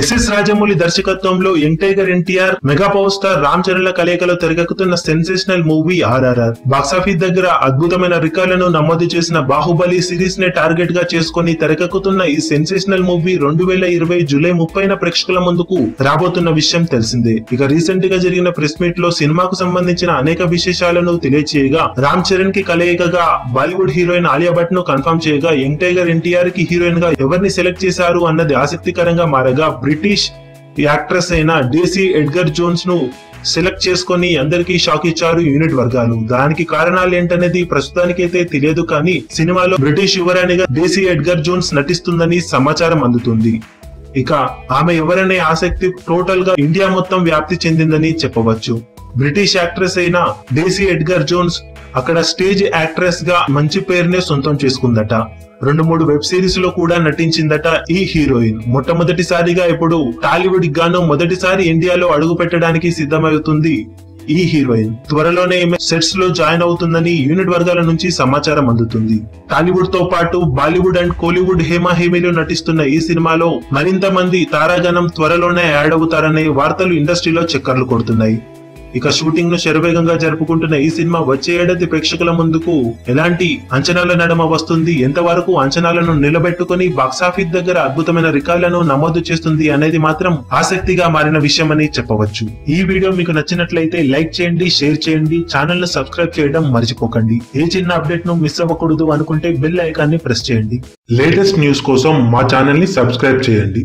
SS Rajamouli దర్శకత్వంలో young tiger NTR mega power star Ram చరణ్ల కలయికలో తెరకెక్కుతున్న సెన్సేషనల్ మూవీ ఆర్ఆర్ఆర్. బాక్సాఫీస్ దగ్గర అద్భుతమైన రికార్డులను నమోదు చేసిన బాహుబలి సిరీస్ నే టార్గెట్గా చేసుకుని తెరకెక్కుతున్న ఈ సెన్సేషనల్ మూవీ రెండు వేల ఇరవై జూలై ముప్పైన ప్రేక్షకుల ముందుకు రాబోతున్న విషయం తెలిసిందే. ఇక రీసెంట్గా జరిగిన ప్రెస్ మీట్లో సినిమాకు సంబంధించిన అనేక విశేషాలను తెలియచేయగా రామ్ చరణ్కి కలయికగా బాలీవుడ్ హీరోయిన్ ఆలియా భట్ను కన్ఫర్మ్ చేయగా యంగ్ టైగర్ ఎన్టీఆర్కి హీరోయిన్గా ఎవరిని సెలెక్ట్ చేశారు అన్నది ఆసక్తికరంగా మారగా బ్రిటిష్ యాక్ట్రెస్ అయిన డేసీ ఎడ్గర్ జోన్స్ను సెలెక్ట్ చేసుకొని అందరికీ షాక్ ఇచ్చారు యూనిట్ వర్గాలు. దానికి కారణాలు ఏంటనేది ప్రస్తుతానికైతే తెలియదు కానీ సినిమాలో బ్రిటిష్ యువరాణిగా డేసీ ఎడ్గర్ జోన్స్ నటిస్తుందని సమాచారం అందుతుంది. ఇక ఆమె ఎవరనే ఆసక్తి టోటల్గా ఇండియా మొత్తం వ్యాప్తి చెందిందని చెప్పవచ్చు. బ్రిటిష్ యాక్ట్రెస్ అయిన డేసీ ఎడ్గర్ జోన్స్ అక్కడ స్టేజ్ యాక్ట్రెస్గా మంచి పేరునే సొంతం చేసుకుందట. రెండు మూడు వెబ్ సిరీస్లో కూడా నటించిందట ఈ హీరోయిన్. మొట్టమొదటిసారిగా ఇప్పుడు టాలీవుడ్ గాను మొదటిసారి ఇండియాలో అడుగు పెట్టడానికి సిద్ధమవుతుంది ఈ హీరోయిన్. త్వరలోనే ఈమె సెట్స్లో జాయిన్ అవుతుందని యూనిట్ వర్గాల నుంచి సమాచారం అందుతుంది. టాలీవుడ్తో పాటు బాలీవుడ్ అండ్ కోలీవుడ్ హేమా హేమీలు నటిస్తున్న ఈ సినిమాలో మరింత మంది తారాగణం త్వరలోనే యాడ్ అవుతారనే వార్తలు ఇండస్ట్రీలో చక్కర్లు కొడుతున్నాయి. ఇక షూటింగ్ను శరవేగంగా జరుపుకుంటున్న ఈ సినిమా వచ్చే ఏడాది ప్రేక్షకుల ముందుకు ఎలాంటి అంచనాల నడమ వస్తుంది? ఎంతవరకు అంచనాలను నిలబెట్టుకుని బాక్సాఫీస్ దగ్గర అద్భుతమైన రికార్డులను నమోదు చేస్తుంది అనేది మాత్రం ఆసక్తిగా మారిన విషయమని చెప్పవచ్చు. ఈ వీడియో మీకు నచ్చినట్లయితే లైక్ చేయండి షేర్ చేయండి ఛానల్ను సబ్స్క్రైబ్ చేయడం మర్చిపోకండి. ఏ చిన్న అప్డేట్ను మిస్ అవ్వకూడదు అనుకుంటే బెల్ ఐకాన్ని ప్రెస్ చేయండి. లేటెస్ట్ న్యూస్ కోసం మా ఛానల్ని సబ్స్క్రైబ్ చేయండి.